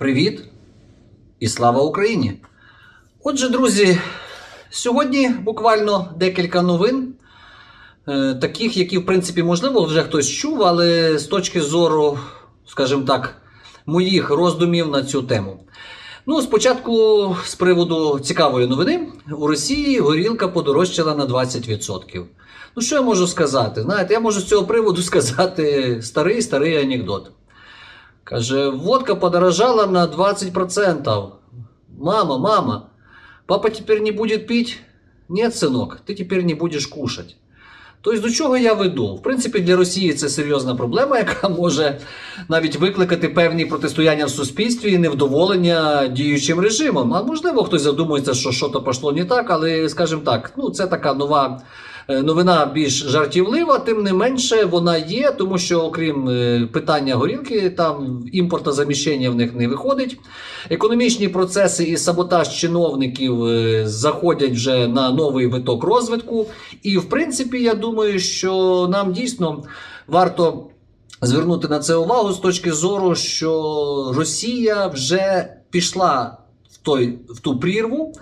Привіт і слава Україні! Отже, друзі, сьогодні буквально декілька новин, е, таких, які, в принципі, можливо, вже хтось чув, але з точки зору, скажімо так, моїх роздумів на цю тему. Ну, спочатку з приводу цікавої новини, у Росії горілка подорожчала на 20%. Ну, що я можу сказати? Знаєте, я можу з цього приводу сказати старий старий анекдот. Каже, водка подорожала на 20%. Мама, мама, папа теперь не будет пить? Нет, сынок, ты теперь не будешь кушать. Тобто, до чого я веду? В принципі, для Росії це серйозна проблема, яка може навіть викликати певні протистояння в суспільстві і невдоволення діючим режимом. А можливо, хтось задумується, що щось пішло не так, але, скажімо так, ну це така нова. Е, Новина більш жартівлива, тим не менше вона є, тому що окрім е, питання горілки, там імпортозаміщення в них не виходить. Економічні процеси і саботаж чиновників е, заходять вже на новий виток розвитку. І в принципі, я думаю, що нам дійсно варто звернути на це увагу з точки зору, що Росія вже пішла в той в ту прірву.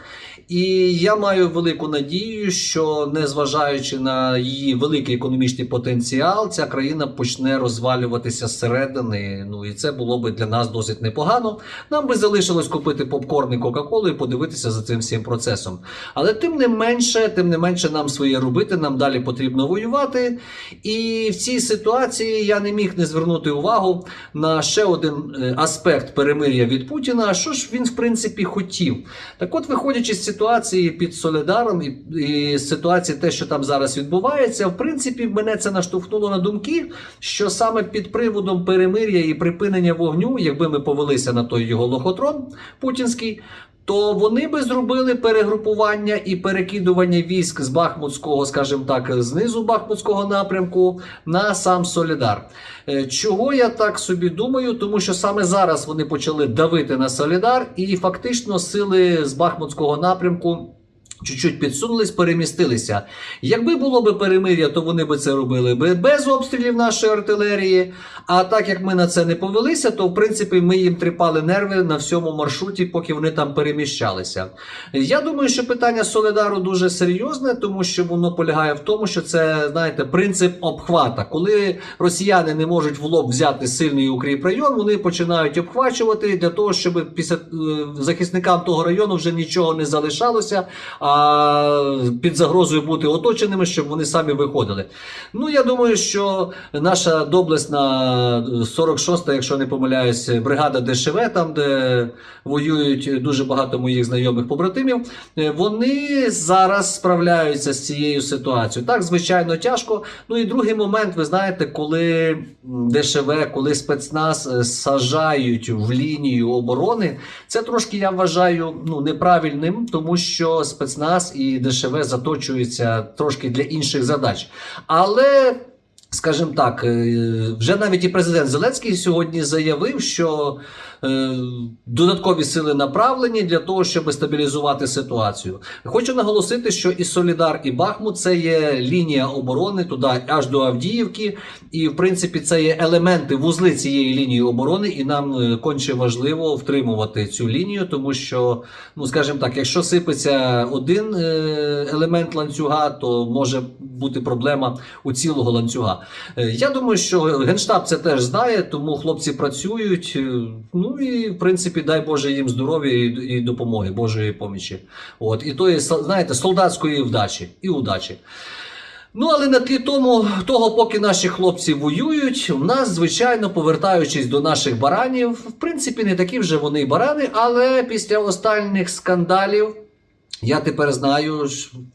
І я маю велику надію, що незважаючи на її великий економічний потенціал, ця країна почне розвалюватися зсередини. Ну і це було би для нас досить непогано. Нам би залишилось купити попкорн і Кока-Колу і подивитися за цим всім процесом. Але тим не менше, тим не менше, нам своє робити, нам далі потрібно воювати. І в цій ситуації я не міг не звернути увагу на ще один е, аспект перемир'я від Путіна. Що ж він в принципі хотів? Так, от, виходячи з ситуації під Солідаром і, і ситуації, те, що там зараз відбувається, в принципі, мене це наштовхнуло на думки, що саме під приводом перемир'я і припинення вогню, якби ми повелися на той його лохотрон путінський. То вони би зробили перегрупування і перекидування військ з Бахмутського, скажімо так, знизу Бахмутського напрямку на сам Солідар. Е, Чого я так собі думаю? Тому що саме зараз вони почали давити на Солідар, і фактично сили з Бахмутського напрямку. Чуть-чуть підсунулись, перемістилися. Якби було би перемир'я, то вони би це робили би без обстрілів нашої артилерії. А так як ми на це не повелися, то в принципі ми їм тріпали нерви на всьому маршруті, поки вони там переміщалися. Я думаю, що питання Солидару дуже серйозне, тому що воно полягає в тому, що це знаєте принцип обхвата. Коли росіяни не можуть в лоб взяти сильний укріпрайон, вони починають обхвачувати для того, щоб після е, захисникам того району вже нічого не залишалося. А під загрозою бути оточеними, щоб вони самі виходили. Ну я думаю, що наша доблесна 46-та, якщо не помиляюсь, бригада ДШВ, там де воюють дуже багато моїх знайомих побратимів, е, вони зараз справляються з цією ситуацією. Так, звичайно, тяжко. Ну і другий момент, ви знаєте, коли ДШВ, коли спецназ е, сажають в лінію оборони, це трошки я вважаю ну, неправильним, тому що спецназ і ДШВ заточуються трошки для інших задач. Але. Скажімо так, е, вже навіть і президент Зеленський сьогодні заявив, що е, додаткові сили направлені для того, щоб стабілізувати ситуацію. Хочу наголосити, що і Солідар, і Бахмут це є лінія оборони туди аж до Авдіївки, і в принципі це є елементи вузли цієї лінії оборони, і нам е, конче важливо втримувати цю лінію, тому що, ну скажімо так, якщо сипеться один елемент ланцюга, то може бути проблема у цілого ланцюга. Е, Я думаю, що генштаб це теж знає, тому хлопці працюють. е, Ну і в принципі, дай Боже їм здоров'я і, і допомоги, Божої помічі. От і то є, знаєте, солдатської вдачі і удачі. Ну, але на тлі тому, того, поки наші хлопці воюють, у нас, звичайно, повертаючись до наших баранів, в принципі, не такі вже вони барани, але після останніх скандалів. Я тепер знаю,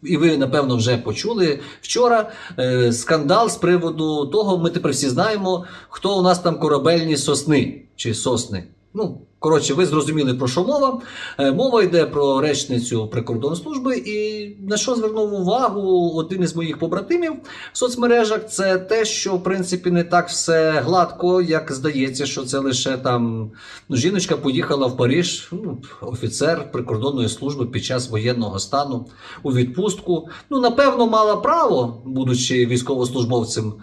і ви напевно вже почули вчора е, скандал з приводу того, ми тепер всі знаємо, хто у нас там корабельні сосни чи сосни. Ну, коротше, ви зрозуміли про що мова. Е, мова йде про речницю прикордонслужби, і на що звернув увагу один із моїх побратимів в соцмережах, це те, що в принципі не так все гладко, як здається, що це лише там ну, жіночка поїхала в Париж, ну, офіцер прикордонної служби під час воєнного стану у відпустку. Ну, напевно, мала право, будучи військовослужбовцем.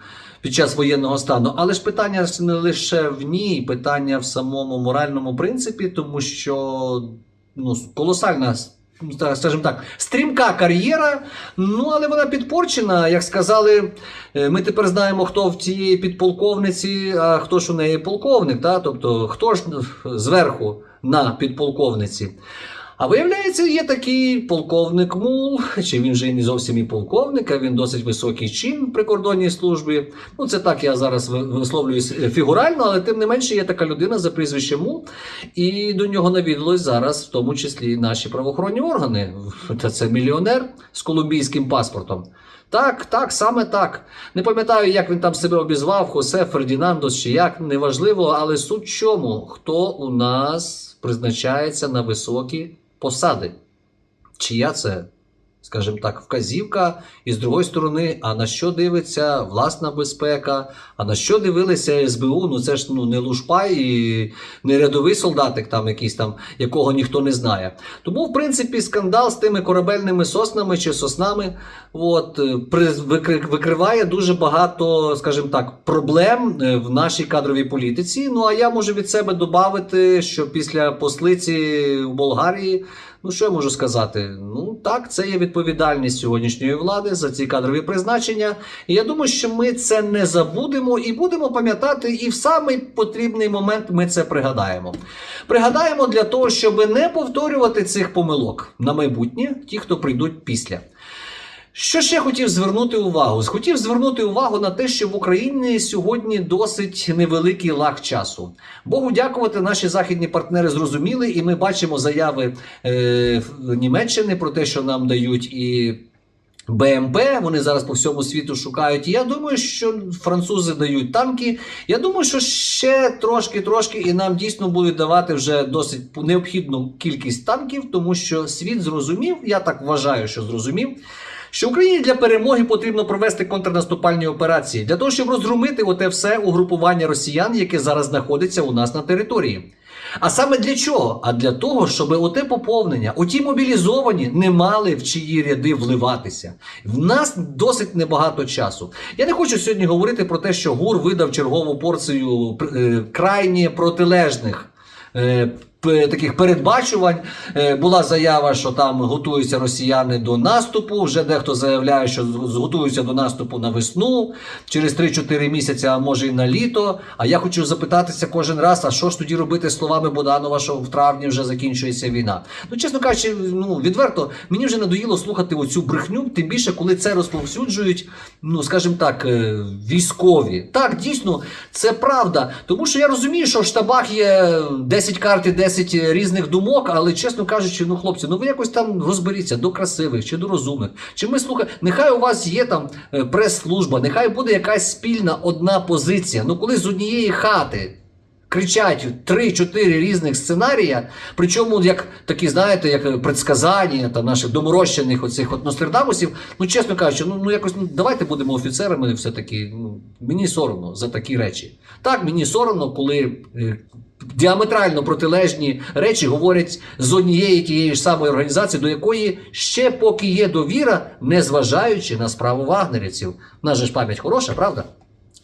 Під час воєнного стану. Але ж питання не лише в ній, питання в самому моральному принципі, тому що ну, колосальна. Скажімо так, стрімка кар'єра, ну але вона підпорчена. Як сказали, е, ми тепер знаємо, хто в цієї підполковниці, а хто ж у неї полковник, та? тобто хто ж зверху на підполковниці. А виявляється, є такий полковник Мул, чи він вже не зовсім і полковник, а він досить високий чин в прикордонній службі. Ну, це так я зараз висловлююсь е, фігурально, але тим не менше є така людина за прізвищем Мул, і до нього навідалось зараз, в тому числі наші правоохоронні органи. Та це мільйонер з колумбійським паспортом. Так, так, саме так. Не пам'ятаю, як він там себе обізвав, Хосе Фердінандос чи як, неважливо, але суть в чому, хто у нас призначається на високі посади. Чия це, скажімо так, вказівка, і з другої сторони, а на що дивиться власна безпека, а на що дивилися СБУ? Ну це ж ну, не лушпай і не рядовий солдатик, там якийсь там, якого ніхто не знає. Тому, в принципі, скандал з тими корабельними соснами чи соснами от, е, викриває дуже багато, скажімо так, проблем е, в нашій кадровій політиці. Ну а я можу від себе додати, що після послиці в Болгарії. Ну, що я можу сказати? Ну так, це є відповідальність сьогоднішньої влади за ці кадрові призначення. І я думаю, що ми це не забудемо і будемо пам'ятати, і в самий потрібний момент ми це пригадаємо. Пригадаємо для того, щоб не повторювати цих помилок на майбутнє, ті, хто прийдуть після. Що ще хотів звернути увагу? Хотів звернути увагу на те, що в Україні сьогодні досить невеликий лаг часу. Богу дякувати, наші західні партнери зрозуміли, і ми бачимо заяви е, Німеччини про те, що нам дають і. БМП, вони зараз по всьому світу шукають. І я думаю, що французи дають танки. Я думаю, що ще трошки-трошки, і нам дійсно будуть давати вже досить необхідну кількість танків, тому що світ зрозумів, я так вважаю, що зрозумів. Що Україні для перемоги потрібно провести контрнаступальні операції для того, щоб розгромити оте все угрупування росіян, яке зараз знаходиться у нас на території. А саме для чого? А для того, щоб оте поповнення, оті мобілізовані не мали в чиї ряди вливатися. В нас досить небагато часу. Я не хочу сьогодні говорити про те, що ГУР видав чергову порцію е, крайні протилежних. е, Таких передбачувань Е, була заява, що там готуються росіяни до наступу. Вже дехто заявляє, що готуються до наступу на весну через 3-4 місяці, а може і на літо. А я хочу запитатися кожен раз: а що ж тоді робити словами Буданова, що в травні вже закінчується війна? Ну, чесно кажучи, ну відверто, мені вже надоїло слухати оцю брехню, тим більше, коли це розповсюджують, ну скажімо так, е, військові. Так, дійсно, це правда. Тому що я розумію, що в штабах є 10 карт і 10 різних думок, але чесно кажучи, ну хлопці, ну ви якось там розберіться до красивих чи до розумних. Чи ми слухаємо, нехай у вас є там е, прес-служба, нехай буде якась спільна одна позиція. Ну коли з однієї хати. Кричать 3-4 різних сценарія, причому як такі, знаєте, як предсказання та наших доморощених оцих от Нострадамусів. Ну, чесно кажучи, ну, ну якось ну, давайте будемо офіцерами все-таки. Ну, мені соромно за такі речі. Так, мені соромно, коли е, діаметрально протилежні речі говорять з однієї тієї ж самої організації, до якої ще поки є довіра, незважаючи на справу вагнерівців. Же ж пам'ять хороша, правда?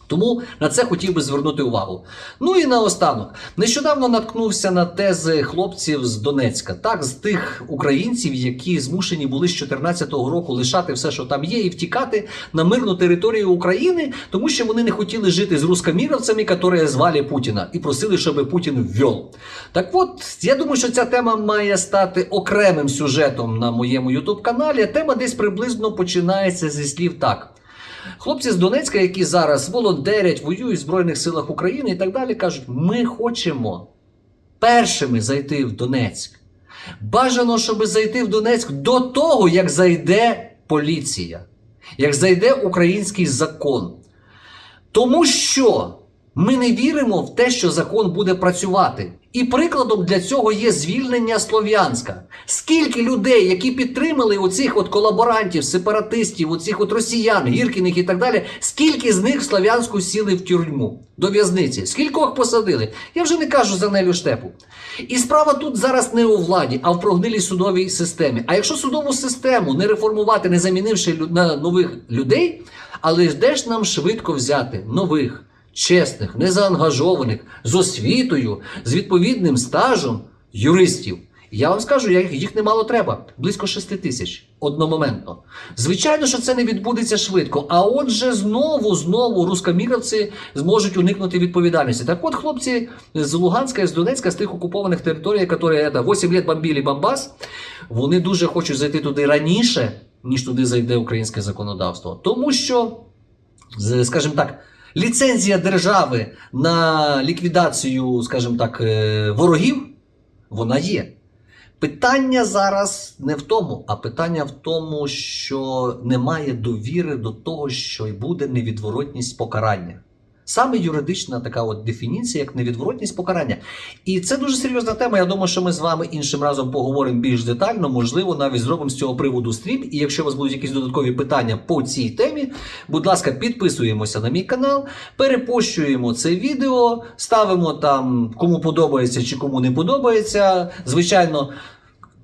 Тому на це хотів би звернути увагу. Ну і наостанок. Нещодавно наткнувся на тези хлопців з Донецька, так, з тих українців, які змушені були з 2014 року лишати все, що там є, і втікати на мирну територію України, тому що вони не хотіли жити з рускоміровцями, які звали Путіна, і просили, щоб Путін ввел. Так от, я думаю, що ця тема має стати окремим сюжетом на моєму youtube каналі. Тема десь приблизно починається зі слів так. Хлопці з Донецька, які зараз волонтерять, воюють в Збройних силах України і так далі, кажуть: ми хочемо першими зайти в Донецьк. Бажано, щоб зайти в Донецьк до того, як зайде поліція, як зайде український закон. Тому що ми не віримо в те, що закон буде працювати. І прикладом для цього є звільнення Слов'янська. Скільки людей, які підтримали оцих от колаборантів, сепаратистів, оцих от росіян, гіркіних і так далі, скільки з них в Слов'янську сіли в тюрму до в'язниці? Скількох посадили? Я вже не кажу за Нелю Штепу. І справа тут зараз не у владі, а в прогнилій судовій системі. А якщо судову систему не реформувати, не замінивши на нових людей, Але ж де ж нам швидко взяти нових, чесних, незаангажованих, з освітою, з відповідним стажем юристів? Я вам скажу, їх, немало треба, близько 6 тисяч одномоментно. Звичайно, що це не відбудеться швидко. А отже, знову, знову рускоміровці зможуть уникнути відповідальності. Так от, хлопці з Луганська, з Донецька, з тих окупованих територій, які это, 8 лет бомбили Бомбас, вони дуже хочуть зайти туди раніше, ніж туди зайде українське законодавство. Тому що, скажімо так, ліцензія держави на ліквідацію, скажімо так, е, ворогів, вона є. Питання зараз не в тому, а питання в тому, що немає довіри до того, що й буде невідворотність покарання. Саме юридична така от дефініція, як невідворотність покарання. І це дуже серйозна тема. Я думаю, що ми з вами іншим разом поговоримо більш детально. Можливо, навіть зробимо з цього приводу стрім. І якщо у вас будуть якісь додаткові питання по цій темі, будь ласка, підписуємося на мій канал, перепощуємо це відео, ставимо там, кому подобається чи кому не подобається. Звичайно,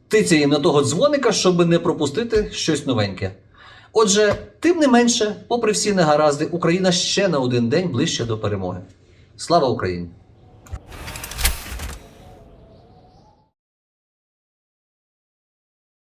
тицяємо на того дзвоника, щоб не пропустити щось новеньке. Отже, тим не менше, попри всі негаразди, Україна ще на один день ближче до перемоги. Слава Україні!